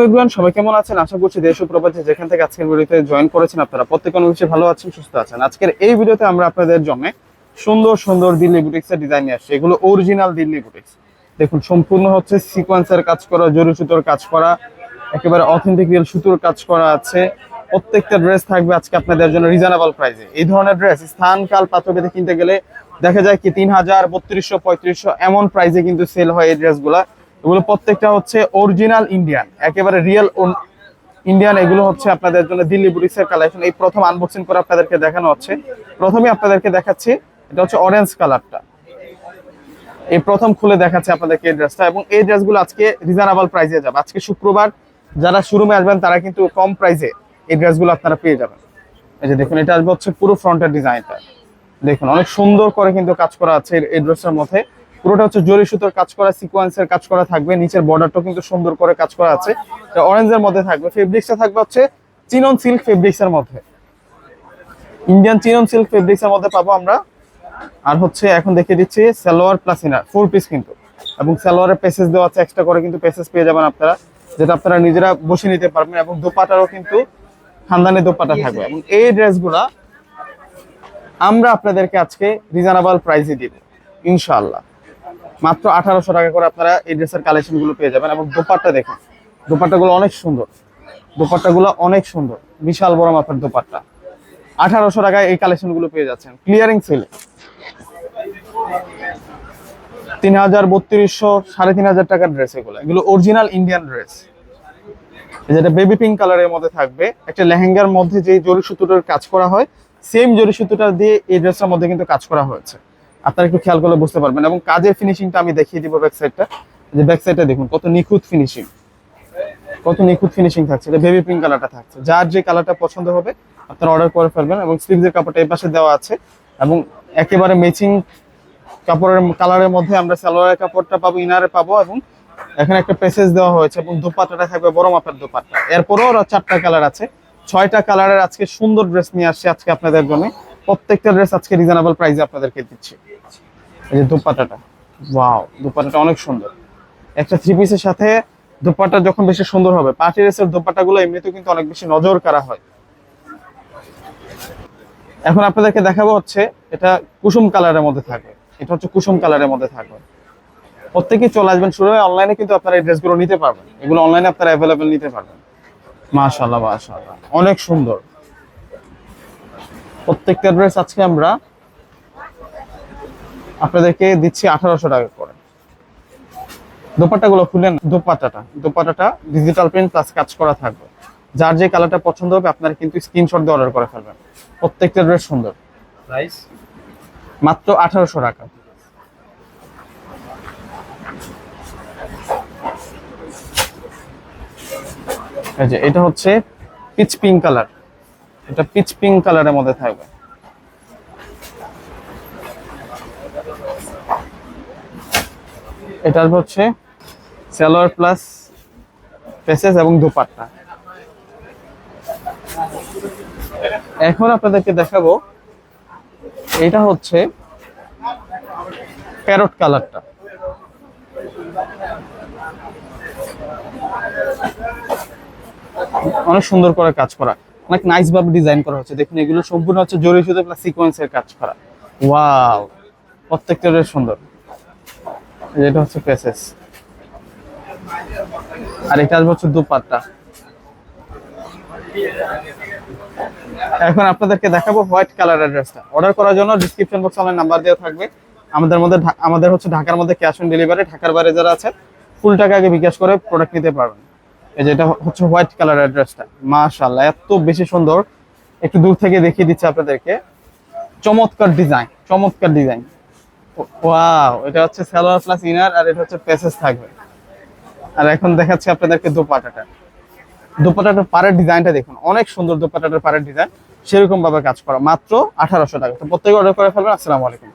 Everyone সবাই কেমন আছেন? আশা করছি দেশ ও যেখান থেকে আজকের ভিডিওতে জয়েন করেছেন আপনারা প্রত্যেক অনেক ভালো আছেন, সুস্থ আছেন। আজকের এই ভিডিওতে আমরা আপনাদের জন্য সুন্দর সুন্দর দিল্লি বুটিক্সের ডিজাইন নিয়ে আসছি। এগুলো অরিজিনাল দিল্লি বুটিক্স দেখুন, সম্পূর্ণ হচ্ছে সিকোয়েন্সের কাজ করা জরি সুতোর কাজ করা, একেবারে অথেন্টিক রিয়েল সুতোর কাজ করা আছে। প্রত্যেকটা ড্রেস থাকবে আজকে আপনাদের জন্য রিজনেবল প্রাইসে এই ধরনের ড্রেস স্থান, কাল, পাত্রভেদে কিনতে গেলে দেখা যায় কি তিন হাজার, বত্রিশশো, পঁয়ত্রিশশো, এমন প্রাইসে কিন্তু সেল হয় এই ড্রেসগুলা এগুলো প্রত্যেকটা হচ্ছে অরিজিনাল ইন্ডিয়ান একেবারে রিয়েল ইন্ডিয়ান এগুলো হচ্ছে আপনাদের জন্য দিল্লি বুটিক্সের কালেকশন এই প্রথম আনবক্সিং করে আপনাদেরকে দেখানো হচ্ছে। প্রথমে আপনাদেরকে দেখাচ্ছি, এটা হচ্ছে অরেঞ্জ কালারটা এই প্রথম খুলে দেখাচ্ছে আপনাদেরকে এই ড্রেসটা এবং এই ড্রেসগুলো আজকে রিজনেবল প্রাইসে যাবে। আজকে শুক্রবার যারা শোরুমে আসবেন, তারা কিন্তু কম প্রাইসে এই ড্রেসগুলো আপনারা পেয়ে যাবেন। এই যে দেখুন, এটা আসবে হচ্ছে পুরো ফ্রন্টের ডিজাইনটা দেখুন, অনেক সুন্দর করে কিন্তু কাজ করা আছে এই ড্রেসটার মধ্যে। পুরোটা হচ্ছে জরি সুতোর কাজ করা সিকোয়েন্সের কাজ করা থাকবে নিচের বর্ডারটাও কিন্তু সুন্দর করে কাজ করা আছে। এটা অরেঞ্জের মধ্যে থাকবে ফেব্রিক্সটা থাকবে হচ্ছে চিনন সিল্ক ফেব্রিক্সের মধ্যে। ইন্ডিয়ান চিনন সিল্ক ফেব্রিক্সের মধ্যে পাবো আমরা। আর হচ্ছে এখন দেখিয়ে দিচ্ছি salwar plus inner full piece কিন্তু। এবং সালোয়ারের পেসেস দেওয়া আছে এক্সট্রা করে কিন্তু পেসেস পেয়ে যাবেন আপনারা যেটা আপনারা নিজেরা বসে নিতে পারবেন এবং দোপাটারও কিন্তু খানদানি দোপাটা থাকবে। এবং এই ড্রেসগুলা আমরা আপনাদেরকে আজকে রিজনেবল প্রাইসে দিব ইনশাআল্লাহ। মাত্র আঠারোশো টাকা করে আপনারা এই ড্রেসের কালেকশনগুলো পেয়ে যাবেন এবং দোপাট্টা দেখুন, দোপাট্টাগুলো অনেক সুন্দর, দোপাট্টাগুলো অনেক সুন্দর, বিশাল বড় মাপের দোপাট্টা। আঠারোশো টাকায় এই কালেকশনগুলো পেয়ে যাচ্ছেন ক্লিয়ারিং সেলে তিন হাজার বত্রিশশো, সাড়ে তিন হাজার টাকার ড্রেস এগুলো এগুলো অরিজিনাল ইন্ডিয়ান ড্রেস যেটা বেবি পিঙ্ক কালারের মধ্যে থাকবে, একটা লেহেঙ্গার মধ্যে যে জরি সুতোটার কাজ করা হয় সেম জরি সুতোটা দিয়ে এই ড্রেসটার মধ্যে কিন্তু কাজ করা হয়েছে। আপনারা একটু খেয়াল করলে বুঝতে পারবেন। এবং কাজের ফিনিশিংটা আমি দেখিয়ে দিব ব্যাক সাইডটা যে ব্যাক সাইডটা দেখুন, কত নিখুঁত ফিনিশিং কত নিখুঁত ফিনিশিং থাকছে। এটা বেবি পিঙ্ক কালারটা থাকছে। যার যে কালারটা পছন্দ হবে, আপনারা অর্ডার করে ফেলবেন এবং স্লিভসের কাপড়টা এই পাশে দেওয়া আছে। এবং একেবারে ম্যাচিং কাপড়ের কালারের মধ্যে আমরা সালোয়ারের কাপড়টা পাবো ইনারে পাবো এবং এখানে একটা প্যাসেজ দেওয়া হয়েছে এবং দোপাট্টাটা থাকবে বড় মাপের দোপাট্টা। এরপরেও চারটা কালার আছে। ছয়টা কালারের আজকে সুন্দর ড্রেস নিয়ে আসছে আজকে আপনাদের জন্য। প্রত্যেকটা ড্রেস আজকে রিজনেবল প্রাইসে আপনাদেরকে দিচ্ছি। এই যে দোপাট্টাটা ওয়াও দোপাট্টাটা অনেক সুন্দর। একটা থ্রি পিসের সাথে দোপাট্টা যখন বেশি সুন্দর হবে পার্টি ড্রেসের দোপাট্টাগুলো এমনিতেও কিন্তু অনেক বেশি নজর কারা হয়। এখন আপনাদেরকে দেখাবো হচ্ছে, এটা কুসুম কালারের মধ্যে থাকবে। এটা হচ্ছে কুসুম কালারের মধ্যে থাকবে। প্রত্যেকেই চলে আসবেন শুরু হয়ে অনলাইনে কিন্তু আপনারা এই ড্রেসগুলো নিতে পারবেন। এগুলো অনলাইনে আপনারা অ্যাভেলেবেল নিতে পারবেন। মাশাল্লাহ মাশাল্লাহ অনেক সুন্দর। প্রত্যেকটা ড্রেস আজকে আমরা আপনাদেরকে দিচ্ছি আঠারোশো টাকা করে। দোপাট্টাগুলো খুলেন দোপাট্টাটা দোপাট্টাটা ডিজিটাল প্রিন্ট প্লাস কাজ করা থাকবে। যার যে কালারটা পছন্দ হবে আপনারা কিন্তু স্ক্রিনশট দিয়ে অর্ডার করে ফেলবেন। প্রত্যেকটা ড্রেস সুন্দর। প্রাইস মাত্র আঠারোশো টাকা। এই যে এটা হচ্ছে পিচ পিঙ্ক কালার এটা পিচ পিঙ্ক কালারের মধ্যে থাকবে। এটা হচ্ছে সালোয়ার প্লাস পেসেস এবং দুপাট্টা। এখন আপনাদেরকে দেখাবো, এটা হচ্ছে প্যারট কালারটা। অনেক সুন্দর করে কাজ করা। অনেক নাইস ভাবে ডিজাইন করা হচ্ছে। দেখুন, এগুলো সম্পূর্ণ হচ্ছে জরি সুতো প্লাস সিকোয়েন্সের কাজ করা। ওয়াও প্রত্যেকটা বেশ সুন্দর। এটা হচ্ছে প্যাসেস আর এটা আসবে হচ্ছে দুপাট্টা। এখন আপনাদেরকে দেখাবো হোয়াইট কালারের ড্রেসটা অর্ডার করার জন্য ডিসক্রিপশন বক্সে আমার নাম্বার দেওয়া থাকবে। আমাদের মধ্যে আমাদের হচ্ছে ঢাকার মধ্যে ক্যাশ অন ডেলিভারি ঢাকার বাইরে যারা আছে ফুল টাকা আগে বিকাশ করে প্রোডাক্ট নিতে পারবেন। এই যে এটা হচ্ছে হোয়াইট কালারের ড্রেসটা মাশাআল্লাহ, এত বেশি সুন্দর। একটু দূর থেকে দেখিয়ে দিচ্ছি আপনাদেরকে। চমৎকার ডিজাইন চমৎকার ডিজাইন। ওয়াও, এটা হচ্ছে সালোয়ার প্লাস ইনার আর এটা হচ্ছে প্যাসেজ থাকবে। আর এখন দেখাচ্ছি আপনাদেরকে দোপাটাটা। দোপাটাটার পাড়ের ডিজাইনটা দেখুন, অনেক সুন্দর দোপাটাটার পাড়ের ডিজাইন। সেরকম ভাবে কাজ করা, মাত্র আঠারোশো টাকা। তো প্রত্যেকে অর্ডার করে ফেলবেন, আসসালামু আলাইকুম।